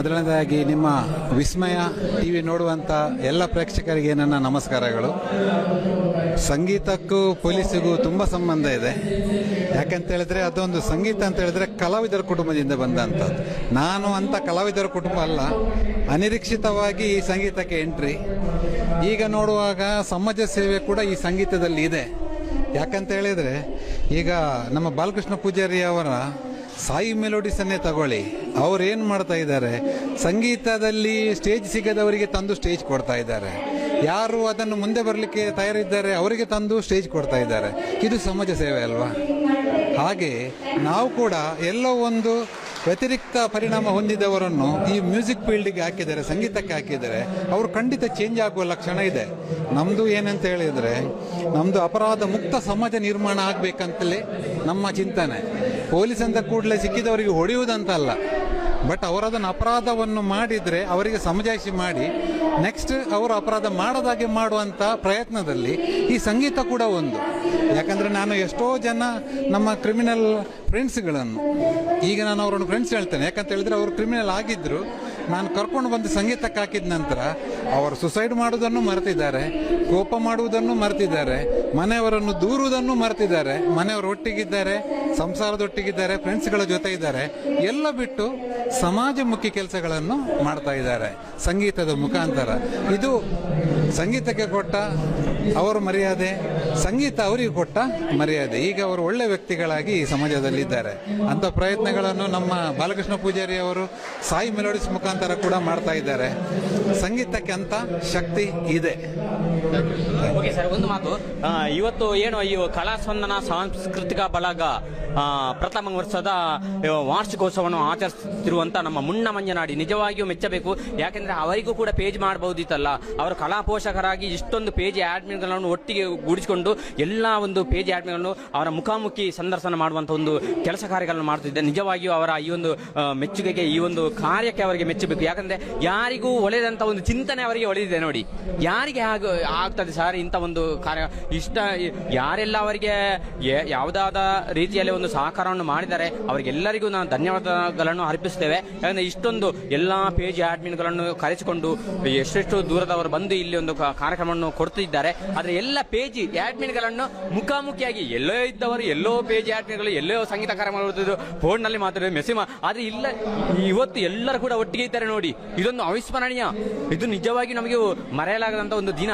ಮೊದಲನೇದಾಗಿ ನಿಮ್ಮ ವಿಸ್ಮಯ ಟಿವಿ ನೋಡುವಂತ ಎಲ್ಲ ಪ್ರೇಕ್ಷಕರಿಗೆ ನನ್ನ ನಮಸ್ಕಾರಗಳು. ಸಂಗೀತಕ್ಕೂ ಪೊಲೀಸಿಗೂ ತುಂಬ ಸಂಬಂಧ ಇದೆ. ಯಾಕಂತ ಹೇಳಿದ್ರೆ ಅದೊಂದು ಸಂಗೀತ ಅಂತ ಹೇಳಿದ್ರೆ ಕಲಾವಿದರ ಕುಟುಂಬದಿಂದ ಬಂದಂಥದ್ದು ನಾನು ಅಂತ ಕಲಾವಿದರ ಕುಟುಂಬ ಅಲ್ಲ. ಅನಿರೀಕ್ಷಿತವಾಗಿ ಈ ಸಂಗೀತಕ್ಕೆ ಎಂಟ್ರಿ ಈಗ ನೋಡುವಾಗ ಸಮಾಜ ಸೇವೆ ಕೂಡ ಈ ಸಂಗೀತದಲ್ಲಿ ಇದೆ. ಯಾಕಂತ ಹೇಳಿದ್ರೆ ಈಗ ನಮ್ಮ ಬಾಲಕೃಷ್ಣ ಪೂಜಾರಿ ಅವರ ಸಾಯಿ ಮೆಲೋಡಿಸನ್ನೇ ತಗೊಳ್ಳಿ. ಅವ್ರು ಏನು ಮಾಡ್ತಾ ಇದ್ದಾರೆ? ಸಂಗೀತದಲ್ಲಿ ಸ್ಟೇಜ್ ಸಿಗದವರಿಗೆ ತಂದು ಸ್ಟೇಜ್ ಕೊಡ್ತಾ ಇದ್ದಾರೆ. ಯಾರು ಅದನ್ನು ಮುಂದೆ ಬರಲಿಕ್ಕೆ ತಯಾರಿದ್ದಾರೆ, ಅವರಿಗೆ ತಂದು ಸ್ಟೇಜ್ ಕೊಡ್ತಾ ಇದ್ದಾರೆ. ಇದು ಸಮಾಜ ಸೇವೆ ಅಲ್ವಾ? ಹಾಗೆ ನಾವು ಕೂಡ ಎಲ್ಲೋ ಒಂದು ವ್ಯತಿರಿಕ್ತ ಪರಿಣಾಮ ಹೊಂದಿದವರನ್ನು ಈ ಮ್ಯೂಸಿಕ್ ಫೀಲ್ಡಿಗೆ ಹಾಕಿದ್ದಾರೆ, ಸಂಗೀತಕ್ಕೆ ಹಾಕಿದರೆ ಅವರು ಖಂಡಿತ ಚೇಂಜ್ ಆಗುವ ಲಕ್ಷಣ ಇದೆ. ನಮ್ಮದು ಏನಂತ ಹೇಳಿದರೆ ನಮ್ಮದು ಅಪರಾಧ ಮುಕ್ತ ಸಮಾಜ ನಿರ್ಮಾಣ ಆಗಬೇಕಂತಲೇ ನಮ್ಮ ಚಿಂತನೆ. ಪೊಲೀಸ್ ಅಂತ ಕೂಡಲೇ ಸಿಕ್ಕಿದವರಿಗೆ ಹೊಡೆಯುವುದಂತಲ್ಲ. ಬಟ್ ಅವರದನ್ನು ಅಪರಾಧವನ್ನು ಮಾಡಿದರೆ ಅವರಿಗೆ ಸಮಜಾಯಿಷಿ ಮಾಡಿ ನೆಕ್ಸ್ಟ್ ಅವರು ಅಪರಾಧ ಮಾಡದಾಗೆ ಮಾಡುವಂಥ ಪ್ರಯತ್ನದಲ್ಲಿ ಈ ಸಂಗೀತ ಕೂಡ ಒಂದು. ಯಾಕಂದರೆ ನಾನು ಎಷ್ಟೋ ಜನ ನಮ್ಮ ಕ್ರಿಮಿನಲ್ ಫ್ರೆಂಡ್ಸ್ಗಳನ್ನು ಈಗ ನಾನು ಅವರನ್ನು ಫ್ರೆಂಡ್ಸ್ ಹೇಳ್ತೇನೆ. ಯಾಕಂತ ಹೇಳಿದ್ರೆ ಅವರು ಕ್ರಿಮಿನಲ್ ಆಗಿದ್ದರು ನಾನು ಕರ್ಕೊಂಡು ಬಂದು ಸಂಗೀತಕ್ಕೆ ಹಾಕಿದ ನಂತರ ಅವರು ಸುಸೈಡ್ ಮಾಡುವುದನ್ನು ಮರೆತಿದ್ದಾರೆ, ಕೋಪ ಮಾಡುವುದನ್ನು ಮರೆತಿದ್ದಾರೆ, ಮನೆಯವರನ್ನು ದೂರುವುದನ್ನು ಮರೆತಿದ್ದಾರೆ, ಮನೆಯವರು ಒಟ್ಟಿಗಿದ್ದಾರೆ, ಸಂಸಾರದೊಟ್ಟಿಗಿದ್ದಾರೆ ಫ್ರೆಂಡ್ಸ್ಗಳ ಜೊತೆ ಇದ್ದಾರೆ, ಎಲ್ಲ ಬಿಟ್ಟು ಸಮಾಜಮುಖಿ ಕೆಲಸಗಳನ್ನು ಮಾಡ್ತಾ ಇದ್ದಾರೆ ಸಂಗೀತದ ಮುಖಾಂತರ. ಇದು ಸಂಗೀತಕ್ಕೆ ಕೊಟ್ಟ ಅವರ ಮರ್ಯಾದೆ ಸಂಗೀತ ಅವರಿಗೆ ಕೊಟ್ಟ ಮರ್ಯಾದೆ. ಈಗ ಅವರು ಒಳ್ಳೆ ವ್ಯಕ್ತಿಗಳಾಗಿ ಈ ಸಮಾಜದಲ್ಲಿದ್ದಾರೆ. ಅಂತ ಪ್ರಯತ್ನಗಳನ್ನು ನಮ್ಮ ಬಾಲಕೃಷ್ಣ ಪೂಜಾರಿ ಅವರು ಸಾಯಿ ಮೆಲೋಡಿಸ್ ಮುಖಾಂತರ ಕೂಡ ಮಾಡ್ತಾ ಇದ್ದಾರೆ. ಸಂಗೀತಕ್ಕೆ ಅಂತ ಶಕ್ತಿ ಇದೆ. ಒಂದು ಮಾತು. ಇವತ್ತು ಏನು ಈ ಕಲಾ ಸ್ಪಂದನ ಸಾಂಸ್ಕೃತಿಕ ಬಳಗ ಪ್ರಥಮ ವರ್ಷದ ವಾರ್ಷಿಕೋತ್ಸವವನ್ನು ಆಚರಿಸುತ್ತಿರುವಂತ ನಮ್ಮ ಮುನ್ನ ಮಂಜನಾಡಿ ನಿಜವಾಗಿಯೂ ಮೆಚ್ಚಬೇಕು. ಯಾಕೆಂದ್ರೆ ಅವರಿಗೂ ಕೂಡ ಪೇಜ್ ಮಾಡಬಹುದಿತ್ತಲ್ಲ. ಅವರು ಕಲಾ ಪೋಷಕರಾಗಿ ಇಷ್ಟೊಂದು ಪೇಜ್ ಆಡ್ಮಿನ್ಗಳನ್ನು ಒಟ್ಟಿಗೆ ಗೂಡಿಸಿಕೊಂಡು ಎಲ್ಲ ಒಂದು ಪೇಜ್ ಆಡ್ಮಿಗಳನ್ನು ಅವರ ಮುಖಾಮುಖಿ ಸಂದರ್ಶನ ಮಾಡುವಂಥ ಒಂದು ಕೆಲಸ ಕಾರ್ಯಗಳನ್ನು ಮಾಡುತ್ತಿದ್ದೆ. ನಿಜವಾಗಿಯೂ ಅವರ ಈ ಒಂದು ಮೆಚ್ಚುಗೆಗೆ, ಈ ಒಂದು ಕಾರ್ಯಕ್ಕೆ ಅವರಿಗೆ ಮೆಚ್ಚಬೇಕು. ಯಾಕಂದ್ರೆ ಯಾರಿಗೂ ಒಳ್ಳೆಯದಂತ ಒಂದು ಚಿಂತನೆ ಅವರಿಗೆ ಒಳಿದಿದೆ ನೋಡಿ. ಯಾರಿಗೆ ಆಗ ಆಗ್ತದೆ ಸರ್ ಇಂಥ ಒಂದು ಕಾರ್ಯ? ಇಷ್ಟ ಯಾರೆಲ್ಲ ಅವರಿಗೆ ಯಾವುದಾದ ರೀತಿಯಲ್ಲಿ ಒಂದು ಸಹಕಾರವನ್ನು ಮಾಡಿದ್ದಾರೆ, ಅವರಿಗೆಲ್ಲರಿಗೂ ನಾವು ಧನ್ಯವಾದಗಳನ್ನು ಅರ್ಪಿಸ್ತೇವೆ. ಯಾಕಂದ್ರೆ ಇಷ್ಟೊಂದು ಎಲ್ಲ ಪೇಜ್ ಆಡ್ಮಿನ್ಗಳನ್ನು ಕರೆಸಿಕೊಂಡು ಎಷ್ಟೆಷ್ಟು ದೂರದವರು ಬಂದು ಇಲ್ಲಿ ಒಂದು ಕಾರ್ಯಕ್ರಮವನ್ನು ಕೊಡ್ತಿದ್ದಾರೆ. ಆದರೆ ಎಲ್ಲ ಪೇಜ್ ಅಡ್ಮಿನ್ಗಳನ್ನು ಮುಖಾಮುಖಿಯಾಗಿ ಎಲ್ಲೋ ಇದ್ದವರು, ಎಲ್ಲೋ ಪೇಜ್ ಆಡ್ಮಿನ್ಗಳು ಎಲ್ಲೋ ಸಂಗೀತ ಕಾರ್ಯಕ್ರಮ ನೋಡುತ್ತಿದ್ದು ಫೋನ್ನಲ್ಲಿ ಮಾತಾಡೋದು ಮೆಸೇಜ್ ಆದ್ರೆ ಇಲ್ಲ, ಇವತ್ತು ಎಲ್ಲರೂ ಕೂಡ ಒಟ್ಟಿಗೆ ಇದ್ದಾರೆ ನೋಡಿ. ಇದೊಂದು ಅವಿಸ್ಮರಣೀಯ. ಇದು ನಿಜವಾಗಿ ನಮಗೆ ಮರೆಯಲಾಗದಂತ ಒಂದು ದಿನ.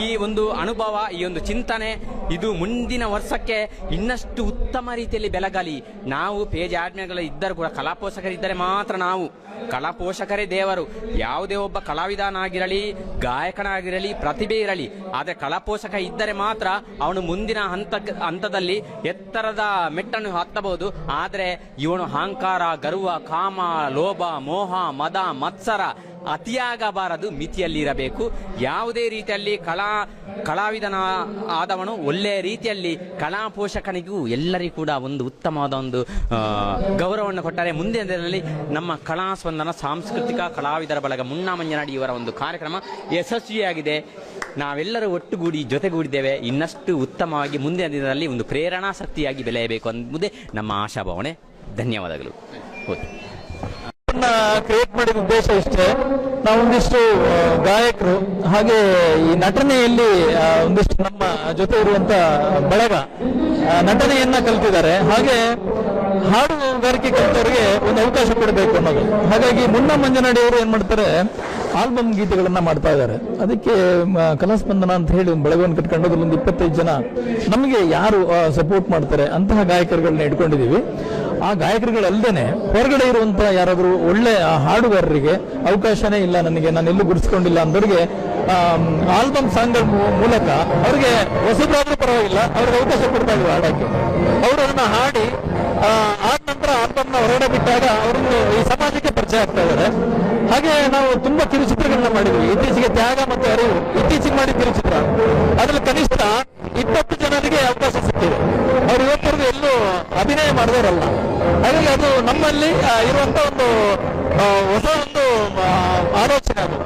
ಈ ಒಂದು ಅನುಭವ, ಈ ಒಂದು ಚಿಂತನೆ, ಇದು ಮುಂದಿನ ವರ್ಷಕ್ಕೆ ಇನ್ನಷ್ಟು ಉತ್ತಮ ರೀತಿಯಲ್ಲಿ ಬೆಳಗಲಿ. ನಾವು ಪೇಜ್ ಆಡ್ಮಿನ್ಗಳು ಇದ್ದರೂ ಕೂಡ ಕಲಾಪೋಷಕರಿದ್ದರೆ ಮಾತ್ರ ನಾವು. ಕಲಾಪೋಷಕರೇ ದೇವರು. ಯಾವುದೇ ಒಬ್ಬ ಕಲಾವಿದನಾಗಿರಲಿ, ಗಾಯಕನಾಗಿರಲಿ, ಪ್ರತಿಭೆ ಇರಲಿ, ಆದರೆ ಕಲಾಪೋಷಕ ಇದ್ದರೆ ಮಾತ್ರ ಅವನು ಮುಂದಿನ ಹಂತ ಹಂತದಲ್ಲಿ ಎತ್ತರದ ಮೆಟ್ಟನ್ನು ಹತ್ತಬಹುದು. ಆದರೆ ಇವನು ಅಹಂಕಾರ, ಗರ್ವ, ಕಾಮ, ಲೋಭ, ಮೋಹ, ಮದ, ಮತ್ಸರ ಅತಿಯಾಗಬಾರದು, ಮಿತಿಯಲ್ಲಿರಬೇಕು. ಯಾವುದೇ ರೀತಿಯಲ್ಲಿ ಕಲಾ, ಕಲಾವಿದನ ಆದವನು ಒಳ್ಳೆಯ ರೀತಿಯಲ್ಲಿ ಕಲಾ ಪೋಷಕನಿಗೂ ಎಲ್ಲರಿಗೂ ಕೂಡ ಒಂದು ಉತ್ತಮವಾದ ಒಂದು ಗೌರವವನ್ನು ಕೊಟ್ಟರೆ ಮುಂದಿನ ದಿನದಲ್ಲಿ ನಮ್ಮ ಕಲಾ ಸ್ಪಂದನ, ಸಾಂಸ್ಕೃತಿಕ ಕಲಾವಿದರ ಬಳಗ ಮುನ್ನಾ ಮಂಜನಾಡಿ ಇವರ ಒಂದು ಕಾರ್ಯಕ್ರಮ ಯಶಸ್ವಿಯಾಗಿದೆ. ನಾವೆಲ್ಲರೂ ಒಟ್ಟುಗೂಡಿ ಜೊತೆಗೂಡಿದ್ದೇವೆ. ಇನ್ನಷ್ಟು ಉತ್ತಮವಾಗಿ ಮುಂದಿನ ದಿನದಲ್ಲಿ ಒಂದು ಪ್ರೇರಣಾ ಶಕ್ತಿಯಾಗಿ ಬೆಳೆಯಬೇಕು ಅನ್ನುವುದೇ ನಮ್ಮ ಆಶಾಭಾವನೆ. ಧನ್ಯವಾದಗಳು. ಓಕೆ. ಕ್ರಿಯೇಟ್ ಮಾಡಿದ ಉದ್ದೇಶ ಇಷ್ಟೇ. ನಾವೊಂದಿಷ್ಟು ಗಾಯಕರು, ಹಾಗೆ ಈ ನಟನೆಯಲ್ಲಿ ಒಂದಿಷ್ಟು ನಮ್ಮ ಜೊತೆ ಇರುವಂತ ಬಳಗ ನಟನೆಯನ್ನ ಕಲ್ತಿದ್ದಾರೆ. ಹಾಗೆ ಹಾಡುಗಾರಿಕೆ ಕಲಿತವರಿಗೆ ಒಂದು ಅವಕಾಶ ಕೊಡಬೇಕು ಅನ್ನೋದು. ಹಾಗಾಗಿ ಮುನ್ನ ಮಂಜನಾಡಿ ಅವರು ಏನ್ ಮಾಡ್ತಾರೆ ಆಲ್ಬಮ್ ಗೀತೆಗಳನ್ನ ಮಾಡ್ತಾ ಇದ್ದಾರೆ. ಅದಕ್ಕೆ ಕಲಾಸ್ಪಂದನ ಅಂತ ಹೇಳಿ ಒಂದು ಬೆಳಗವನ್ನು ಕಟ್ಕೊಂಡು ಒಂದು ಇಪ್ಪತ್ತೈದು ಜನ ನಮಗೆ ಯಾರು ಸಪೋರ್ಟ್ ಮಾಡ್ತಾರೆ ಅಂತಹ ಗಾಯಕರುಗಳನ್ನ ಇಟ್ಕೊಂಡಿದ್ದೀವಿ. ಆ ಗಾಯಕರುಗಳಲ್ಲದೇನೆ ಹೊರಗಡೆ ಇರುವಂತಹ ಯಾರಾದರೂ ಒಳ್ಳೆ ಹಾಡುಗಾರರಿಗೆ ಅವಕಾಶನೇ ಇಲ್ಲ ನನಗೆ ನಾನು ಎಲ್ಲೂ ಗುರುತಿಸ್ಕೊಂಡಿಲ್ಲ ಅಂದವರಿಗೆ ಆಲ್ಬಮ್ ಸಾಂಗ್ ಮೂಲಕ ಅವ್ರಿಗೆ ಹೊಸಬ್ರಾದ್ರೂ ಪರವಾಗಿಲ್ಲ ಅವ್ರಿಗೆ ಅವಕಾಶ ಕೊಡ್ತಾ ಇದ್ವಿ ಹಾಡಕ್ಕೆ. ಅವರು ಅದನ್ನ ಹಾಡಿ ಆ, ನಂತರ ಆಲ್ಬಮ್ನ ಹೊರಗಡೆ ಬಿಟ್ಟಾಗ ಅವರು ಈ ಸಮಾಜಕ್ಕೆ ಪರಿಚಯ ಆಗ್ತಾ ಇದ್ದಾರೆ. ಹಾಗೆ ನಾವು ತುಂಬಾ ಕಿರುಚಿತ್ರಗಳನ್ನ ಮಾಡಿದ್ವಿ. ಇತ್ತೀಚೆಗೆ ತ್ಯಾಗ ಮತ್ತು ಅರಿವು. ಇತ್ತೀಚೆಗೆ ಮಾಡಿದ ಕಿರುಚಿತ್ರ ಅದ್ರಲ್ಲಿ ಕನಿಷ್ಠ ಇಪ್ಪತ್ತು ಜನರಿಗೆ ಅವಕಾಶ ಸಿಕ್ಕಿದೆ. ಅವ್ರು ಇವತ್ತರೆಗೂ ಎಲ್ಲೂ ಅಭಿನಯ ಮಾಡಿದವರಲ್ಲ ಹಾಗಾಗಿ ಅದು ನಮ್ಮಲ್ಲಿ ಇರುವಂತ ಒಂದು ಹೊಸ ಒಂದು ಆಲೋಚನೆ ಅದು.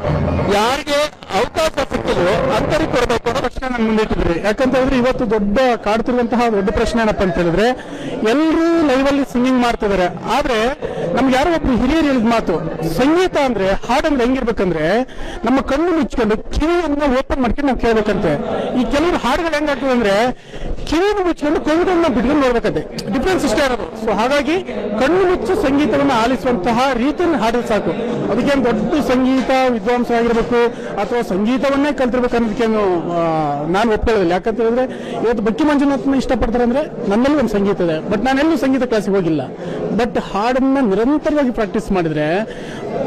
ಯಾರಿಗೆ ಅವಕಾಶ ಸಿಕ್ಕಿದ್ರು ಅಂತರಿಗೆ ಕೊಡಬೇಕು ಅನ್ನೋ ಪ್ರಶ್ನೆ ನಾನು ಮುಂದೆ ಇಟ್ಟಿದ್ರಿ ಯಾಕಂತ ಹೇಳಿದ್ರೆ ಇವತ್ತು ದೊಡ್ಡ ಕಾಡ್ತಿರುವಂತಹ ದೊಡ್ಡ ಪ್ರಶ್ನೆ ಏನಪ್ಪ ಅಂತ ಹೇಳಿದ್ರೆ ಎಲ್ಲರೂ ಲೈವ್ ಅಲ್ಲಿ ಸಿಂಗಿಂಗ್ ಮಾಡ್ತಿದ್ದಾರೆ. ಆದ್ರೆ ನಮ್ಗೆ ಯಾರೋ ಒಬ್ರು ಹಿರಿಯರು ಹೇಳಿದ ಮಾತು, ಸಂಗೀತ ಅಂದ್ರೆ ಹಾಡಂದ್ರೆ ಹೆಂಗಿರ್ಬೇಕಂದ್ರೆ ನಮ್ಮ ಕಣ್ಣು ಮುಚ್ಕೊಂಡು ಕಿವಿಯನ್ನ ಓಪನ್ ಮಾಡ್ಕೊಂಡು ನಾವು ಕೇಳ್ಬೇಕಂತೆ. ಈ ಕೆಲವರು ಹಾಡುಗಳು ಹೆಂಗಾಗ್ತದೆ ಅಂದ್ರೆ ಕಿವಿಯನ್ನು ಮುಚ್ಚಿಕೊಂಡು ಕೊಂಡನ್ನ ಬಿಟ್ಕೊಂಡು ನೋಡ್ಬೇಕಂತೆ ಡಿಫ್ರೆನ್ಸ್ ಇಷ್ಟೇ ಇರೋದು. ಸೊ ಹಾಗಾಗಿ ಕಣ್ಣು ಮುಚ್ಚು ಸಂಗೀತವನ್ನು ಆಲಿಸುವಂತಹ ರೀತಿಯನ್ನು ಹಾಡಿದ್ರೆ ಸಾಕು. ಅದಕ್ಕೇನು ದೊಡ್ಡ ಸಂಗೀತ ವಿದ್ವಾಂಸ ಆಗಿರ್ಬೇಕು ಅಥವಾ ಸಂಗೀತವನ್ನೇ ಕಲ್ತಿರ್ಬೇಕು ಅನ್ನೋದಕ್ಕೇನು ನಾನು ಒಪ್ಕೊಳ್ಳೋದಿಲ್ಲ. ಯಾಕಂತ ಹೇಳಿದ್ರೆ, ಇವತ್ತು ಬಕ್ಕಿ ಮಂಜುನಾಥ್ನ ಇಷ್ಟಪಡ್ತಾರೆ ಅಂದ್ರೆ ನನ್ನಲ್ಲಿ ಒಂದು ಸಂಗೀತ ಇದೆ. ಬಟ್ ನಾನೆಲ್ಲೂ ಸಂಗೀತ ಕ್ಲಾಸಿಗೆ ಹೋಗಿಲ್ಲ. ಬಟ್ ಹಾಡನ್ನ ನಿರಂತರವಾಗಿ ಪ್ರಾಕ್ಟೀಸ್ ಮಾಡಿದ್ರೆ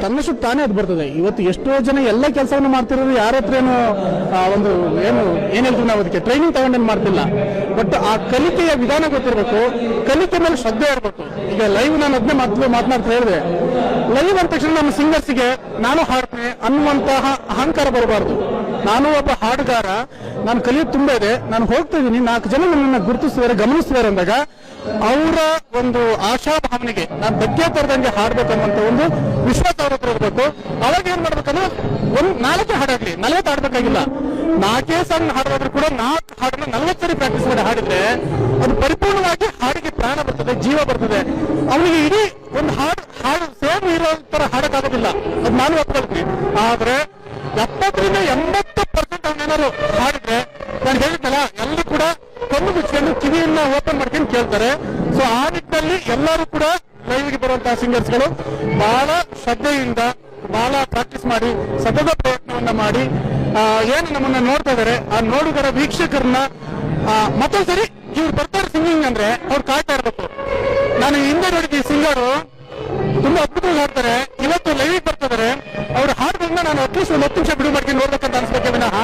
ತನ್ನಷ್ಟು ತಾನೇ ಅದು ಬರ್ತದೆ. ಇವತ್ತು ಎಷ್ಟೋ ಜನ ಎಲ್ಲ ಕೆಲಸವನ್ನು ಮಾಡ್ತಿರೋದು ಯಾರ ಹತ್ರ ಏನು ಒಂದು ಏನು, ಏನ್ ಹೇಳ್ತೀವಿ ನಾವು ಅದಕ್ಕೆ? ಟ್ರೈನಿಂಗ್ ತಗೊಂಡೇನು ಮಾಡ್ತಿಲ್ಲ. ಬಟ್ ಆ ಕಲಿಕೆಯ ವಿಧಾನ ಗೊತ್ತಿರಬೇಕು. ಕಲಿಕೆ ಮೇಲೆ ಶ್ರದ್ಧೆ ಇರಬೇಕು. ಈಗ ಲೈವ್ ನಾನು ಅದನ್ನೇ ಮಾತು ಮಾತನಾಡ್ತಾ ಹೇಳಿದೆ. ಲೈವ್ ಅಂದ ತಕ್ಷಣ ನಮ್ಮ ಸಿಂಗರ್ಸ್ಗೆ ನಾನು ಹಾಡ್ತೇನೆ ಅನ್ನುವಂತಹ ಅಹಂಕಾರ ಬರಬಾರ್ದು. ನಾನು ಒಬ್ಬ ಹಾಡುಗಾರ. ನಾನು ಕಲಿಯೋದು ತುಂಬಾ ಇದೆ. ನಾನು ಹೋಗ್ತಾ ಇದ್ದೀನಿ. ನಾಲ್ಕು ಜನ ನನ್ನನ್ನು ಗುರುತಿಸಿದ್ದಾರೆ ಗಮನಿಸಿದ್ದಾರೆ ಅಂದಾಗ ಅವರ ಒಂದು ಆಶಾಭಾವನೆಗೆ, ನಾನು ಬಗ್ಗೆ ತರದಂಗೆ ಹಾಡ್ಬೇಕನ್ನುವಂತ ಒಂದು ವಿಶ್ವಾಸ ಹತ್ರ ಇರಬೇಕು. ಅವಾಗ ಏನ್ ಮಾಡ್ಬೇಕಂದ್ರೆ ಒಂದ್ ನಾಲ್ಕೇ ಹಾಡಾಗ್ಲಿ ನಲವತ್ತು ಹಾಡ್ಬೇಕಾಗಿಲ್ಲ ನಾಲ್ಕೇ ಸಾಂಗ್ ಹಾಡೋದ್ರು ಕೂಡ ನಾಲ್ಕು ಹಾಡನ್ನ ನಲವತ್ತು ಸರಿ ಪ್ರಾಕ್ಟೀಸ್ ಮಾಡಿ ಹಾಡಿದ್ರೆ ಅದು ಪರಿಪೂರ್ಣವಾಗಿ ಹಾಡಿಗೆ ಪ್ರಾಣ ಬರ್ತದೆ, ಜೀವ ಬರ್ತದೆ. ಅವನಿಗೆ ಇಡೀ ಒಂದು ಹಾಡು ಹಾಡು ಸೇಮ್ ಇರೋ ತರ ಹಾಡಕ್ಕಾಗೋದಿಲ್ಲ ಅದು ನಾನು ಒಪ್ಕೊಳ್ತೀನಿ ಆದ್ರೆ ಎಪ್ಪತ್ತರಿಂದ ಎಂಬತ್ತು ಪರ್ಸೆಂಟ್ ಅವನೇನಾದ್ರು ಹಾಡಿದ್ರೆ, ನಾನು ಹೇಳ್ತಲ್ಲ ಎಲ್ಲರೂ ಕೂಡ ಕಣ್ಣು ಮುಚ್ಚಿಕೊಂಡು ಕಿವಿಯನ್ನ ಓಪನ್ ಮಾಡ್ಕೊಂಡು ಕೇಳ್ತಾರೆ. ಸೊ ಆ ನಿಟ್ಟಿನಲ್ಲಿ ಎಲ್ಲರೂ ಕೂಡ ಲೈವ್ಗೆ ಬರುವಂತಹ ಸಿಂಗರ್ಸ್ಗಳು ಬಹಳ ಶ್ರದ್ಧೆಯಿಂದ ಬಹಳ ಪ್ರಾಕ್ಟೀಸ್ ಮಾಡಿ, ಸತತ ಪ್ರಯತ್ನವನ್ನ ಮಾಡಿ ಏನು ನಮ್ಮನ್ನ ನೋಡ್ತಾ ಇದಾರೆ, ಆ ನೋಡುಗರ ವೀಕ್ಷಕರನ್ನ ಮತ್ತೆ ಮತ್ತೊಂದ್ಸರಿ ಇವ್ರು ಬರ್ತಾರೆ ಸಿಂಗಿಂಗ್ ಅಂದ್ರೆ, ಅವ್ರು ಕಾಯ್ತಾ ಇರ್ಬೇಕು. ನಾನು ಹಿಂದೆ ನೋಡಿದ್ವಿ ಸಿಂಗರ್ ತುಂಬಾ ಅದ್ಭುತವಾಗಿ ಹಾಡ್ತಾರೆ. ಇವತ್ತು ಲೈವ್ ಬರ್ತಿದ್ದಾರೆ ಅವ್ರ ಹಾಡೋದ್ರಿಂದ ನಾನು ಅಟ್ಲೀಸ್ಟ್ ಒಂದು ಹತ್ತು ನಿಮಿಷ ಬಿಡು ಮಾಡ್ಕೊಂಡು ನೋಡ್ಬೇಕಂತ ಅನ್ಸ್ಬೇಕೆ ವಿನಃ.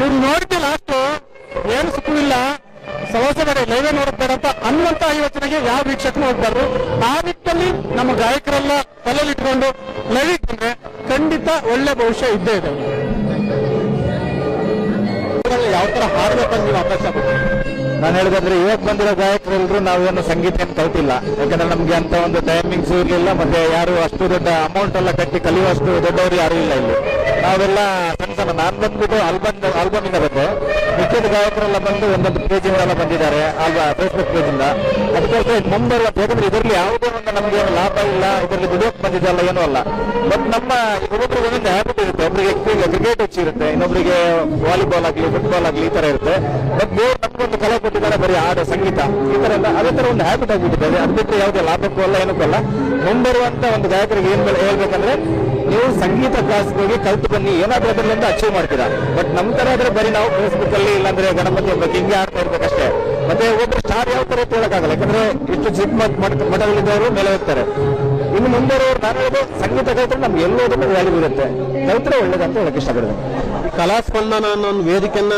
ಇವ್ರು ನೋಡಿದ್ದೆ ಲಾಸ್ಟ್ ಏನು ಸುಖವಿಲ್ಲ ಸವಾಸ ಬೇಡ ಲೈವೇ ಬೇಡ ಅಂತ ಅನ್ನುವಂತ ಯೋಚನೆಗೆ ಯಾವ ವೀಕ್ಷಕನು ಹೋಗ್ಬಾರ್ದು. ಆ ನಿಟ್ಟಿನಲ್ಲಿ ನಮ್ಮ ಗಾಯಕರೆಲ್ಲ ತಲೆಯಲ್ಲಿ ಇಟ್ಕೊಂಡು ಲೈವ್ ಬಂದ್ರೆ ಭವಿಷ್ಯ ಇದ್ದೇ ಇದೆ. ಯಾವ ತರ ಹಾಡ್ಬೇಕಂತ ನೀವು ನಾನು ಹೇಳೋದಂದ್ರೆ ಇವಾಗ ಬಂದಿರೋ ಗಾಯಕರೆಲ್ಲರೂ ನಾವೇನು ಸಂಗೀತ ಏನು ಕಲ್ತಿಲ್ಲ. ಯಾಕಂದ್ರೆ ನಮ್ಗೆ ಅಂತ ಒಂದು ಟೈಮಿಂಗ್ಸ್ ಇರಲಿಲ್ಲ, ಮತ್ತೆ ಯಾರು ಅಷ್ಟು ದೊಡ್ಡ ಅಮೌಂಟ್ ಎಲ್ಲ ಕಟ್ಟಿ ಕಲಿಯುವಷ್ಟು ದೊಡ್ಡವರು ಯಾರು ಇಲ್ಲ ಇಲ್ಲಿ. ನಾವೆಲ್ಲ ಸಣ್ಣ ಸಣ್ಣ ನಾನು ಬಂದ್ಬಿಟ್ಟು ಆಲ್ಬಮ್ ಆಲ್ಬಮ್ ಇಂದ ಬಂದೆ ಮಿಕ್ಕಿದ ಗಾಯಕರೆಲ್ಲ ಬಂದು ಒಂದೊಂದು ಪೇಜ್ ಇಂದ ಎಲ್ಲ ಬಂದಿದ್ದಾರೆ, ಅಲ್ವಾ? ಫೇಸ್ಬುಕ್ ಪೇಜ್ ಇಂದ. ಅದಕ್ಕೋಸ್ಕರ ಮುಂಬರುವ ಯಾಕಂದ್ರೆ ಇದರಲ್ಲಿ ಯಾವುದೇ ಒಂದು ನಮ್ಗೆ ಏನು ಲಾಭ ಇಲ್ಲ, ಇದರಲ್ಲಿ ದುಡಿಯೋಕ್ ಬಂದಿದ್ದಲ್ಲ ಏನೂ ಅಲ್ಲ. ಬಟ್ ನಮ್ಮ ಒಬ್ಬೊಬ್ಬರಿಗೆ ಒಂದೊಂದು ಹ್ಯಾಬಿಟ್ ಇರುತ್ತೆ. ಒಬ್ಬರಿಗೆ ಕ್ರಿಕೆಟ್ ಹೆಚ್ಚು ಇರುತ್ತೆ ಇನ್ನೊಬ್ಬರಿಗೆ ವಾಲಿಬಾಲ್ ಆಗಲಿ ಫುಟ್ಬಾಲ್ ಆಗಲಿ ಈ ತರ ಇರುತ್ತೆ. ಬಟ್ ದೇವ್ರು ನಮ್ಗೊಂದು ಕಲೆ ಕೊಟ್ಟಿದ್ದಾರೆ ಬರೀ ಹಾಡು, ಸಂಗೀತ. ಈ ತರ ಎಲ್ಲ ಅದೇ ತರ ಒಂದು ಹ್ಯಾಬಿಟ್ ಆಗಿಬಿಟ್ಟಿದ್ದಾರೆ ಅದು ಬಿಟ್ಟರೆ ಯಾವುದೇ ಲಾಭಕ್ಕೂ ಅಲ್ಲ, ಏನಕ್ಕೂ ಅಲ್ಲ. ಮುಂಬರುವಂತ ಒಂದು ಗಾಯಕರಿಗೆ ಏನ್ ಹೇಳ್ಬೇಕಂದ್ರೆ ಸಂಗೀತ ಕ್ಲಾಸ್ ಹೋಗಿ ಕಲ್ತು ಬನ್ನಿ. ಏನಾದ್ರೂ ಅದರಿಂದ ಅಚೀವ್ ಮಾಡ್ತೀರಾ? ಬಟ್ ನಮ್ ತರ ಆದ್ರೆ ಬರೀ ನಾವು ಫೇಸ್ಬುಕ್ ಅಲ್ಲಿ ಇಲ್ಲಾಂದ್ರೆ ಗಣಪತಿ ಹಬ್ಬಕ್ಕೆ ಹಿಂಗೆ ಆಡ್ತಾ ಇರ್ಬೇಕಷ್ಟೇ. ಮತ್ತೆ ಒಬ್ಬ ಸ್ಟಾರ್ ಯಾವ ತರ ಹೇಳಕ್ಕಾಗಲ್ಲ ಯಾಕಂದ್ರೆ ಇಷ್ಟು ಚಿಕ್ಕ ಮಠಗಳಿದ್ದವರು ಮೇಲೆ ಹೋಗ್ತಾರೆ. ಇನ್ನು ಮುಂದೆ ನಾನು ಸಂಗೀತ ಕಲ್ತ್ರೆ ನಮ್ಗೆ ಎಲ್ಲೋದಕ್ಕೂ ವ್ಯಾಲ್ಯೂ ಇರುತ್ತೆ. ಕಲ್ತ್ರೆ ಒಳ್ಳೇದಂತ ಹೇಳಕ್ ಇಷ್ಟಪಡ್ತೀನಿ. ಕಲಾ ಸ್ಪಂದನ ಅನ್ನೋ ಒಂದು ವೇದಿಕೆಯನ್ನ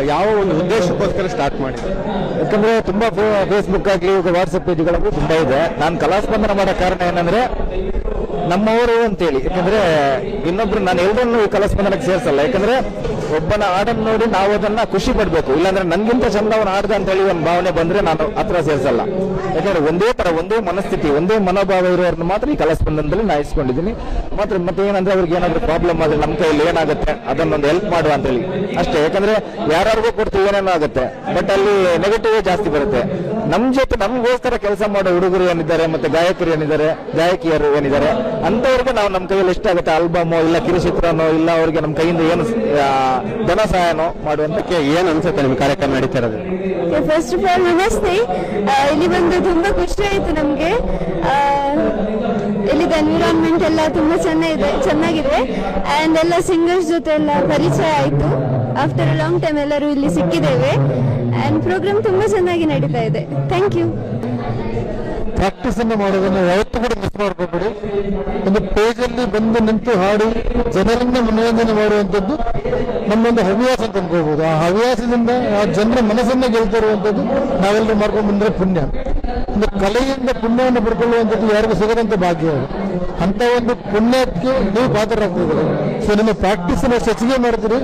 ಯಾವ ಒಂದು ಉದ್ದೇಶಕ್ಕೋಸ್ಕರ ಸ್ಟಾರ್ಟ್ ಮಾಡಿದೆ ಯಾಕಂದ್ರೆ ತುಂಬಾ ಫೇಸ್ಬುಕ್ ಆಗಲಿ ವಾಟ್ಸಪ್ ಪೇಜ್ಗಳಾಗ್ಲಿ ತುಂಬಾ ಇದೆ. ನಾನು ಕಲಾಸ್ಪಂದನ ಮಾಡೋ ಕಾರಣ ಏನಂದ್ರೆ, ನಮ್ಮವರು ಅಂತೇಳಿ. ಯಾಕಂದ್ರೆ, ಇನ್ನೊಬ್ರು ನಾನು ಎಲ್ಲರನ್ನು ಕಲಾಸ್ಪಂದನಕ್ಕೆ ಸೇರಿಸಲ್ಲ. ಯಾಕಂದ್ರೆ ಒಬ್ಬನ ಹಾಡನ್ನು ನೋಡಿ ನಾವು ಅದನ್ನ ಖುಷಿ ಪಡ್ಬೇಕು. ಇಲ್ಲಾಂದ್ರೆ ನನ್ಗಿಂತ ಚಂದ ಅವನ ಆಡ್ದ ಅಂತ ಹೇಳಿ ಒಂದು ಭಾವನೆ ಬಂದ್ರೆ ನಾನು ಹತ್ರ ಸೇರ್ಸಲ್ಲ. ಯಾಕಂದ್ರೆ ಒಂದೇ ತರ, ಒಂದೇ ಮನಸ್ಥಿತಿ, ಒಂದೇ ಮನೋಭಾವ ಇರೋರನ್ನ ಮಾತ್ರ ಈ ಕಲಾಸ್ಪಂದನದಲ್ಲಿ ನಾ ಇಸ್ಕೊಂಡಿದ್ದೀನಿ. ಮಾತ್ರ ಮತ್ತೆ ಏನಂದ್ರೆ ಅವ್ರಿಗೆ ಏನಾದ್ರು ಪ್ರಾಬ್ಲಮ್ ಆದ್ರೆ ನಮ್ಮ ಕೈಯಲ್ಲಿ ಏನಾಗುತ್ತೆ, ಅದನ್ನೊಂದು ಹೆಲ್ಪ್ ಮಾಡುವ ಅಂತ ಹೇಳಿ. ಅಷ್ಟೇ, ಯಾಕಂದ್ರೆ ಯಾರ್ಯಾರಿಗೂ ಕೊಡ್ತೀವಿ ಏನೇನೋ ಆಗುತ್ತೆ ಬಟ್ ಅಲ್ಲಿ ನೆಗೆಟಿವ್ ಜಾಸ್ತಿ ಬರುತ್ತೆ. ನಮ್ ಜೊತೆ ನಮ್ಗೋಸ್ಕರ ಕೆಲಸ ಮಾಡೋ ಹುಡುಗರು ಏನಿದ್ದಾರೆ ಮತ್ತೆ ಗಾಯಕರು ಏನಿದ್ದಾರೆ, ಗಾಯಕಿಯರು ಏನಿದ್ದಾರೆ ಅಂತವ್ರಿಗೆ ನಾವು ನಮ್ಮ ಕೈಯಲ್ಲಿ ಎಷ್ಟಾಗುತ್ತೆ? ಆಲ್ಬಮೋ ಇಲ್ಲ ಕಿರುಚಿತ್ರನೋ ಇಲ್ಲ ಅವ್ರಿಗೆ ನಮ್ಮ ಕೈಯಿಂದ ಏನು ಧನ ಸಹಾಯನೋ ಮಾಡುವಂತಕ್ಕೆ ಏನು ಅನ್ಸುತ್ತೆ ನಿಮ್ ಕಾರ್ಯಕ್ರಮ ನಡೀತಾ ಇರೋದು? ಫಸ್ಟ್ ಆಫ್ ಆಲ್ ನಮಸ್ತೆ. ಇಲ್ಲಿ ಬಂದು ತುಂಬಾ ಖುಷಿ ಆಯ್ತು ನಮ್ಗೆ. ಇಲ್ಲಿ ಎನ್ವಿರಾನ್ಮೆಂಟ್ ಎಲ್ಲ ತುಂಬಾ ಚೆನ್ನಾಗಿದೆ ಚೆನ್ನಾಗಿದೆ. ಅಂಡ್ ಎಲ್ಲ ಸಿಂಗರ್ಸ್ ಜೊತೆ ಎಲ್ಲ ಪರಿಚಯ ಆಯ್ತು. ಆಫ್ಟರ್ ಲಾಂಗ್ ಟೈಮ್ ಎಲ್ಲರೂ ಇಲ್ಲಿ ಸಿಕ್ಕಿದ್ದೇವೆ. ಅಂಡ್ ಪ್ರೋಗ್ರಾಮ್ ತುಂಬಾ ಚೆನ್ನಾಗಿ ನಡೀತಾ ಇದೆ. ಥ್ಯಾಂಕ್ ಯು ಪ್ರಾಕ್ಟೀಸ್ ಅನ್ನು ಮಾಡೋದನ್ನ ಯಾವತ್ತೂ ಕೂಡ ಮಿಸ್ ಮಾಡ್ಕೋಬೇಡಿ. ಒಂದು ಪೇಜ್ ಅಲ್ಲಿ ಬಂದು ನಿಂತು ಹಾಡಿ, ಜನರನ್ನ ಮನೋರಂಜನೆ ಮಾಡುವಂಥದ್ದು ನಮ್ಮೊಂದು ಹವ್ಯಾಸ ಅಂತ ಅನ್ಕೋಬಹುದು ಆ ಹವ್ಯಾಸದಿಂದ ಆ ಜನರ ಮನಸ್ಸನ್ನ ಗೆಲ್ತಾ ಇರುವಂಥದ್ದು ನಾವೆಲ್ಲರೂ ಮಾಡ್ಕೊಂಡು ಬಂದ್ರೆ ಪುಣ್ಯ. ಒಂದು ಕಲೆಯಿಂದ ಪುಣ್ಯವನ್ನು ಪಡ್ಕೊಳ್ಳುವಂಥದ್ದು ಯಾರಿಗೂ ಸಿಗದಂತ ಭಾಗ್ಯ ಅದು. ಅಂತ ಒಂದು ಪುಣ್ಯಕ್ಕೆ ನೀವು ಪಾತ್ರರಾಗ್ತಿದ್ದೀರಿ. ಸೊ ನಿಮ್ಮ ಪ್ರಾಕ್ಟೀಸ್ ಅನ್ನು ಸಚಿವೆ ಮಾಡ್ತೀರಿ.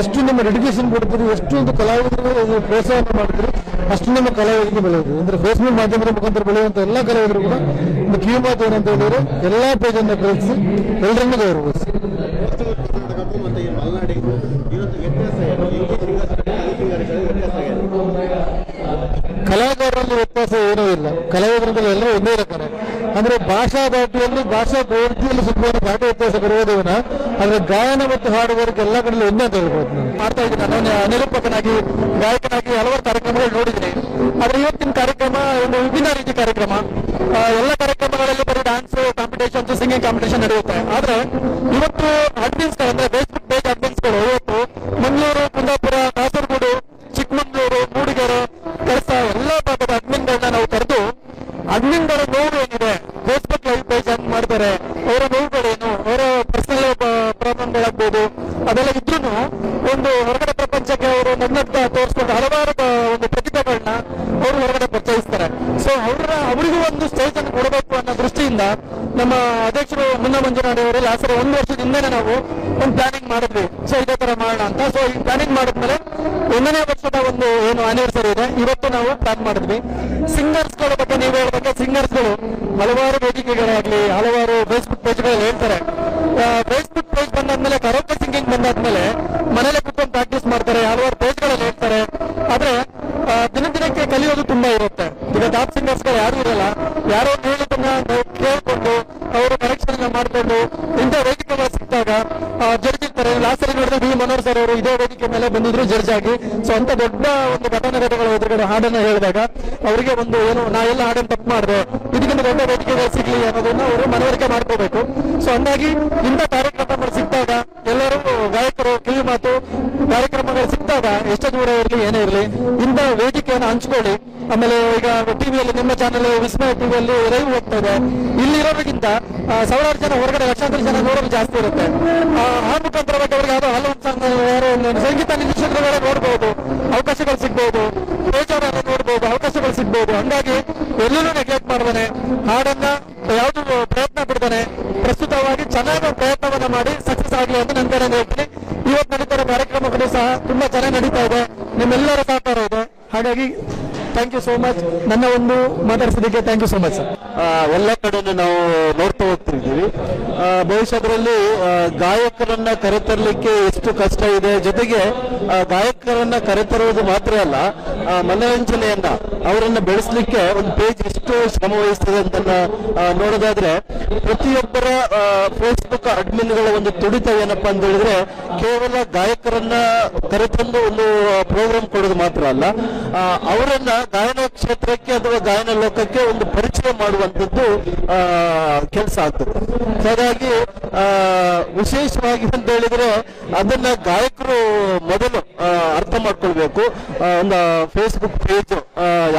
ಎಷ್ಟು ನಿಮ್ಮ ಡೆಡಿಕೇಶನ್ ಕೊಡ್ತೀರಿ, ಎಷ್ಟು ಒಂದು ಕಲಾವಿದರು ಪ್ರೋತ್ಸಾಹವನ್ನು ಪ್ರೋತ್ಸಾಹ ಮಾಡ್ತೀರಿ ಅಷ್ಟು ನಿಮ್ಮ ಕಲಾವಿದರಿಗೆ ಬೆಳೆಯುತ್ತೆ ಅಂದ್ರೆ ಫೇಸ್ಬುಕ್ ಮಾಧ್ಯಮದ ಮುಖಾಂತರ ಬೆಳೆಯುವಂತ ಎಲ್ಲ ಕಲಾವಿದರು ಕೂಡ ಒಂದು ಕಿವಿ ಮಾತು ಏನಂತ ಹೇಳಿದ್ರೆ ಎಲ್ಲಾ ಪೇಜ್ ಅನ್ನ ಕಳಿಸಿ ಎಲ್ಲರನ್ನೂ ಗೌರವಿಸಿ. ಕಲಾಕಾರರಲ್ಲಿ ವ್ಯತ್ಯಾಸ ಏನೂ ಇಲ್ಲ. ಕಲಾವಿದರಲ್ಲಿ ಎಲ್ಲರೂ ಒಂದೇ ಇರ್ತಾರೆ. ಅಂದ್ರೆ ಭಾಷಾ ದಾಟಿಯಲ್ಲಿ ಭಾಷಾ ಪ್ರವೃತ್ತಿಯಲ್ಲಿ ಸ್ವಲ್ಪ ಪಾಠ ವ್ಯತ್ಯಾಸ ಬರುವುದೇವನ ಅಂದ್ರೆ ಆದ್ರೆ ಗಾಯನ ಮತ್ತು ಹಾಡುಗಾರಿಕೆ ಎಲ್ಲ ಕಡೆ ಒಂದೇ ಅಂತ ನಾನು. ಮಾಡ್ತಾ ಇದ್ದೀನಿ. ನಾನು ನಿರೂಪಕನಾಗಿ ಗಾಯಕನಾಗಿ ಹಲವಾರು ಕಾರ್ಯಕ್ರಮಗಳು ನೋಡಿದ್ದೀನಿ. ಆದ್ರೆ ಇವತ್ತಿನ ಕಾರ್ಯಕ್ರಮ ಒಂದು ವಿಭಿನ್ನ ರೀತಿ ಕಾರ್ಯಕ್ರಮ. ಎಲ್ಲ ಕಾರ್ಯಕ್ರಮಗಳಲ್ಲಿ ಬರೀ ಡಾನ್ಸ್ ಕಾಂಪಿಟೇಷನ್ಸ್ ಸಿಂಗಿಂಗ್ ಕಾಂಪಿಟೇಷನ್ ನಡೆಯುತ್ತೆ. ಆದ್ರೆ ಇವತ್ತು ಅಡ್ಮಿನ್ಸ್ ಅಂದ್ರೆ ಫೇಸ್ಬುಕ್ ಪೇಜ್ ಅಡ್ಮಿನ್ಸ್ಗಳು ಇವತ್ತು ಮಂಗಳೂರು ಕುಂದಾಪುರ ಕಾಸರಗೋಡು ಚಿಕ್ಕಮಂಗ್ಳೂರು ಮೂಡಿಗೆರೆ ಕೆಲಸ ಎಲ್ಲ ಭಾಗದ ಅಡ್ಮಿನ್ಗಳನ್ನ ನಾವು ಕರೆದು ಅಡ್ಮಿನ್ಗಳ ನೋವು ಏನಿದೆ ಫೇಸ್ಬುಕ್ ಲೈವ್ ಪೇಜ್ ಹೆಂಗ್ ಮಾಡ್ತಾರೆ ಅವರ ನೋವುಗಳೇನು ಅವರ ಪರ್ಸನಲ್ ಪ್ರಾಬ್ಲಮ್ಗಳಾಗ್ಬೋದು ಅದೆಲ್ಲ ಇದ್ರೂ ಒಂದು ಹೊರಗಡೆ ಪ್ರಪಂಚಕ್ಕೆ ಅವರು ನನ್ನತ್ತ ತೋರಿಸ್ಕೊಂಡು ಹಲವಾರು ಒಂದು ಪ್ರತಿಭೆಗಳನ್ನ ಅವರು ಹೊರಗಡೆ ಪರಿಚಯಿಸ್ತಾರೆ ಸೊ ಅವರ, ಅವರಿಗೂ ಒಂದು ಸ್ಟೇಜ್ ಅನ್ನು ಕೊಡಬೇಕು ಅನ್ನೋ ದೃಷ್ಟಿಯಿಂದ ನಮ್ಮ ಅಧ್ಯಕ್ಷರು ಮುನ್ನ ಮಂಜುನಾಡಿ ಅವರು ಲಾಸ್ಟ್ ಒಂದು ವರ್ಷದಿಂದನೇ ನಾವು ಒಂದು ಪ್ಲಾನಿಂಗ್ ಮಾಡಿದ್ವಿ. ಸೊ ಇದೇ ತರ ಮಾಡೋಣ ಅಂತ. ಸೊ ಈ ಪ್ಲಾನಿಂಗ್ ಮಾಡಿದ್ಮೇಲೆ ಒಂದನೇ ವರ್ಷದ ಒಂದು, ಏನು ಆನಿವರ್ಸರಿ ಇದೆ. ಇವತ್ತು ನಾವು ಪ್ಲಾನ್ ಮಾಡಿದ್ವಿ. ಸಿಂಗರ್ಸ್ಗಳ ಬಗ್ಗೆ ನೀವು ಹೇಳ್ಬೇಕು ಸಿಂಗರ್ಸ್ಗಳು ಹಲವಾರು ವೇದಿಕೆಗಳಾಗ್ಲಿ, ಹಲವಾರು ಫೇಸ್ಬುಕ್ ಪೇಜ್ಗಳಲ್ಲಿ ಹೇಳ್ತಾರೆ ಫೇಸ್ಬುಕ್ ಪೇಜ್ ಬಂದಾದ್ಮೇಲೆ ಕರೋಕೆ ಸಿಂಗಿಂಗ್ ಬಂದಾದ್ಮೇಲೆ ಮನೇಲೆ ಕುತ್ಕೊಂಡು ಪ್ರಾಕ್ಟೀಸ್ ಮಾಡ್ತಾರೆ ಹಲವಾರು ಪೇಜ್ಗಳಲ್ಲಿ ಹೇಳ್ತಾರೆ ಆದ್ರೆ ಆ, ದಿನ ದಿನಕ್ಕೆ ಕಲಿಯೋದು ತುಂಬಾ ಇರುತ್ತೆ ಈಗ ಟಾಪ್ ಸಿಂಗರ್ಸ್ಗಳು ಯಾರು ಇರಲ್ಲ ಯಾರೋ ಒಂದು ಹೇಳಿದ್ದನ್ನ ನಾವು ಕೇಳ್ಕೊಂಡು ಅವರು ಕರೆಕ್ಷನ್ ಮಾಡ್ಕೊಂಡು ಇಂಥ ವೇದಿಕೆಗಳು ಸಿಕ್ಕಿದಾಗ ಜಡ್ಜ್ ಇರ್ತಾರೆ ಲಾಸ್ಟ್ ಅಲ್ಲಿ ನೋಡಿದ್ರೆ ವಿ ಮನೋಹರ್ ಸರ್ ಅವರು ಇದೇ ವೇದಿಕೆ ಮೇಲೆ ಬಂದಿದ್ರು ಜಡ್ಜ್ ಆಗಿ ಸೊ ಅಂತ ದೊಡ್ಡ ಒಂದು ಘಟನಾಘಟಗಳ ಎದುರುಗಡೆ ಹಾಡನ್ನ ಹೇಳಿದಾಗ ಅವರಿಗೆ ಒಂದು ಏನು ನಾ ಎಲ್ಲ ಹಾಡನ್ನು ತಪ್ಪು ಮಾಡಿದೆ. ಇದಕ್ಕಿಂತ ದೊಡ್ಡ ವೇದಿಕೆಗಳು ಸಿಗ್ಲಿ ಅನ್ನೋದನ್ನ ಅವರು ಮನವರಿಕೆ ಮಾಡ್ಕೋಬೇಕು. ಸೊ ಹಂಗಾಗಿ ಇಂಥ ಕಾರ್ಯಕ್ರಮಗಳು ಸಿಗ್ತಾಗ ಎಲ್ಲರೂ ಗಾಯಕರು ಕಿವಿ ಮಾತು ಕಾರ್ಯಕ್ರಮಗಳು ಸಿಗ್ತಾಗ ಎಷ್ಟೇ ದೂರ ಇರಲಿ ಏನೇ ಇರಲಿ ಇಂಥ ವೇದಿಕೆಯನ್ನು ಹಂಚ್ಕೊಳ್ಳಿ. ಆಮೇಲೆ ಈಗ ಟಿವಿಯಲ್ಲಿ ನಿಮ್ಮ ಚಾನೆಲ್ ವಿಸ್ಮಯ ಟಿವಿಯಲ್ಲಿ ಲೈವ್ ಹೋಗ್ತಾ ಇದೆ. ಇಲ್ಲಿ ಇರೋದಕ್ಕಿಂತ ಸಾವಿರಾರು ಜನ ಹೊರಗಡೆ ಲಕ್ಷಾಂತರ ಜನ ನೋಡೋದು ಜಾಸ್ತಿ ಇರುತ್ತೆ. ಆ, ಮುಖಾಂತರವಾಗಿ ಅವರಿಗೆ ಯಾವುದೋ ಹಲವು ಸಾಂಗ್ ಸಂಗೀತ ನಿರ್ದೇಶಕರುಗಳೇ ನೋಡ್ಬೋದು. ಸಿಗ್ಬೋದು. ಹಂಗಾಗಿ ಎಲ್ಲೂ ನೆಗ್ಲೆಕ್ಟ್ ಮಾಡ್ತಾನೆ ಹಾಡನ್ನ ಯಾವುದು ಪ್ರಯತ್ನ ಪಡ್ತಾನೆ ಪ್ರಸ್ತುತವಾಗಿ ಚೆನ್ನಾಗಿ ಪ್ರಯತ್ನವನ್ನ ಮಾಡಿ ಸಕ್ಸಸ್ ಆಗಲಿ ಅಂತ ನನ್ನ ಕಡೆ ಹೇಳ್ತೀನಿ ಇವತ್ತು ನಡೀತಾರೆ ಕಾರ್ಯಕ್ರಮಗಳು ಸಹ ತುಂಬಾ ಚೆನ್ನಾಗಿ ನಡೀತಾ ಇದೆ. ನಿಮ್ಮೆಲ್ಲರ ಸಹಕಾರ ಇದೆ. ಹಾಗಾಗಿ ಥ್ಯಾಂಕ್ ಯು ಸೋ ಮಚ್ ನನ್ನ ಒಂದು ಮಾತಾಡಿಸೋದಕ್ಕೆ thank you so much sir ಎಲ್ಲ ಕಡೆನೂ ನಾವು ನೋಡ್ತಾ ಹೋಗ್ತಿದ್ದೀವಿ. ಭವಿಷ್ಯದಲ್ಲಿ ಗಾಯಕರನ್ನ ಕರೆತರಲಿಕ್ಕೆ ಎಷ್ಟು ಕಷ್ಟ ಇದೆ. ಜೊತೆಗೆ ಗಾಯಕರನ್ನ ಕರೆತರುವುದು ಮಾತ್ರ ಅಲ್ಲ ಮನರಂಜನೆಯನ್ನ ಅವರನ್ನ ಬೆಳೆಸಲಿಕ್ಕೆ ಒಂದು ಪೇಜ್ ಎಷ್ಟು ಶ್ರಮ ವಹಿಸ್ತದೆ ಅಂತ ನೋಡೋದಾದ್ರೆ ಪ್ರತಿಯೊಬ್ಬರ ಫೇಸ್ಬುಕ್ ಅಡ್ಮಿನ್ಗಳ ಒಂದು ತುಡಿತ ಏನಪ್ಪಾ ಅಂತ ಹೇಳಿದ್ರೆ ಕೇವಲ ಗಾಯಕರನ್ನ ಕರೆತಂದು ಒಂದು ಪ್ರೋಗ್ರಾಮ್ ಕೊಡೋದು ಮಾತ್ರ ಅಲ್ಲ ಅವರನ್ನ ಗಾಯನ ಕ್ಷೇತ್ರಕ್ಕೆ ಅಥವಾ ಗಾಯನ ಲೋಕಕ್ಕೆ ಒಂದು ಪರಿಚಯ ಮಾಡುವಂತದ್ದು ಕೆಲಸ ಆಗ್ತದೆ. ಹಾಗಾಗಿ ವಿಶೇಷವಾಗಿ ಅಂತ ಹೇಳಿದ್ರೆ ಅದನ್ನ ಗಾಯಕರು ಮೊದಲು ಅರ್ಥ ಮಾಡ್ಕೊಳ್ಬೇಕು. ಒಂದು ಫೇಸ್ಬುಕ್ ಪೇಜ್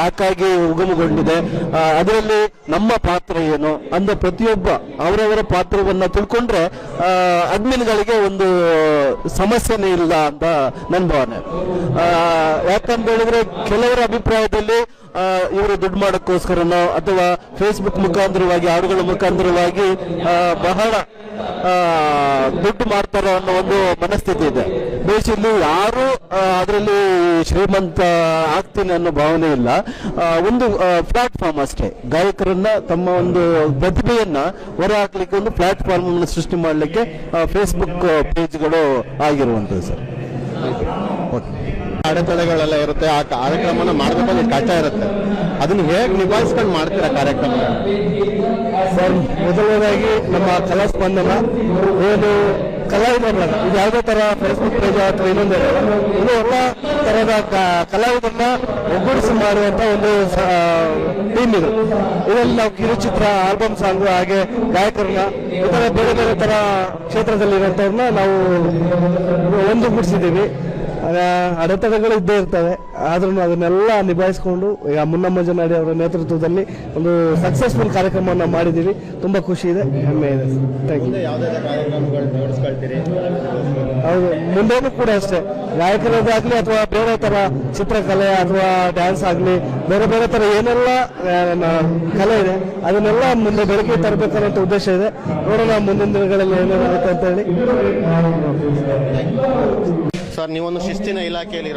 ಯಾಕಾಗಿ ಉಗಮಗೊಂಡಿದೆ ಅದರಲ್ಲಿ ನಮ್ಮ ಪಾತ್ರ ಏನು ಅಂದ ಪ್ರತಿಯೊಬ್ಬ ಅವರವರ ಪಾತ್ರವನ್ನ ತಿಳ್ಕೊಂಡ್ರೆ ಅಡ್ಮಿನ್ಗಳಿಗೆ ಒಂದು ಸಮಸ್ಯೆನೇ ಇಲ್ಲ ಅಂತ ನನ್ನ ಭಾವನೆ. ಯಾಕಂತ ಹೇಳಿದ್ರೆ ಕೆಲವರ ಅಭಿಪ್ರಾಯದಲ್ಲಿ ಇವರು ದುಡ್ಡು ಮಾಡೋಕ್ಕೋಸ್ಕರನೋ ಅಥವಾ ಫೇಸ್ಬುಕ್ ಮುಖಾಂತರವಾಗಿ, ಹಾಡುಗಳ ಮುಖಾಂತರವಾಗಿ ಬಹಳ ದುಡ್ಡು ಮಾಡ್ತಾರೋ ಅನ್ನೋ ಒಂದು ಮನಸ್ಥಿತಿ ಇದೆ. ದೇಶದಲ್ಲಿ ಯಾರು ಅದರಲ್ಲಿ ಶ್ರೀಮಂತ ಆಗ್ತೀನಿ ಅನ್ನೋ ಭಾವನೆ ಇಲ್ಲ. ಒಂದು ಪ್ಲಾಟ್ಫಾರ್ಮ್ ಅಷ್ಟೇ. ಗಾಯಕರನ್ನ ತಮ್ಮ ಒಂದು ಪ್ರತಿಭೆಯನ್ನ ಹೊರಹಾಕ್ಲಿಕ್ಕೆ ಒಂದು ಪ್ಲಾಟ್ಫಾರ್ಮ್ ಸೃಷ್ಟಿ ಮಾಡಲಿಕ್ಕೆ ಫೇಸ್ಬುಕ್ ಪೇಜ್ಗಳು ಆಗಿರುವಂಥದ್ದು ಸರ್. ಅಡೆತಡೆಗಳೆಲ್ಲ ಇರುತ್ತೆ. ಆ ಕಾರ್ಯಕ್ರಮನ ಮಾಡಬೇಕಂದ್ರೆ ಕಷ್ಟ ಇರುತ್ತೆ. ಅದನ್ನ ಹೇಗೆ ನಿಭಾಯಿಸ್ಕೊಂಡು ಮಾಡ್ತೀರಾ ಕಾರ್ಯಕ್ರಮ ಮೊದಲನೇದಾಗಿ ನಮ್ಮ ಕಲಾ ಸ್ಪಂದನ ಏನು ಕಲಾವಿದರನ್ನ ಇದು ಯಾವುದೇ ತರ ಫೇಸ್ಬುಕ್ ಪೇಜ್ ಅಥವಾ ಇನ್ನೊಂದು ಇದು ಎಲ್ಲ ತರದ ಕಲಾವಿದರನ್ನ ಒಗ್ಗೂಡಿಸಿ ಮಾಡುವಂತ ಒಂದು ಟೀಮ್ ಇದು. ಇದರಲ್ಲಿ ನಾವು ಕಿರುಚಿತ್ರ ಆಲ್ಬಮ್ ಸಾಂಗ್ ಹಾಗೆ ಗಾಯಕರನ್ನ, ಇತರ ಬೇರೆ ಬೇರೆ ತರ ಕ್ಷೇತ್ರದಲ್ಲಿ ಇರುವಂತವ್ರನ್ನ ನಾವು ಒಂದುಗೂಡಿಸಿದ್ದೀವಿ ಅಡೆತಡೆಗಳು ಇದ್ದೇ ಇರ್ತವೆ. ಆದ್ರೂ ಅದನ್ನೆಲ್ಲ ನಿಭಾಯಿಸಿಕೊಂಡು ಈಗ ಮುನ್ನಮ್ಮಂಜನಾಡಿ ಅವರ ನೇತೃತ್ವದಲ್ಲಿ ಒಂದು ಸಕ್ಸಸ್ಫುಲ್ ಕಾರ್ಯಕ್ರಮವನ್ನು ಮಾಡಿದ್ದೀವಿ. ತುಂಬಾ ಖುಷಿ ಇದೆ. ಹೆಮ್ಮೆ ಇದೆ. ಥ್ಯಾಂಕ್ ಯು ಹೌದು. ಮುಂದೇನು ಕೂಡ ಅಷ್ಟೇ. ಗಾಯಕರದಾಗ್ಲಿ ಅಥವಾ ಬೇರೆ ತರ ಚಿತ್ರಕಲೆ ಅಥವಾ ಡ್ಯಾನ್ಸ್ ಆಗ್ಲಿ, ಬೇರೆ ಬೇರೆ ತರ ಏನೆಲ್ಲ ಕಲೆ ಇದೆ, ಅದನ್ನೆಲ್ಲ ಮುಂದೆ ಬೆಳಕಿಗೆ ತರಬೇಕನ್ನೋ ಉದ್ದೇಶ ಇದೆ. ನೋಡೋಣ ಮುಂದಿನ ದಿನಗಳಲ್ಲಿ ಏನೇನಾಗುತ್ತೆ ಅಂತ ಹೇಳಿ. ಸರ್ ನೀವೊಂದು ಶಿಸ್ತಿನ ಇಲಾಖೆಯಲ್ಲಿ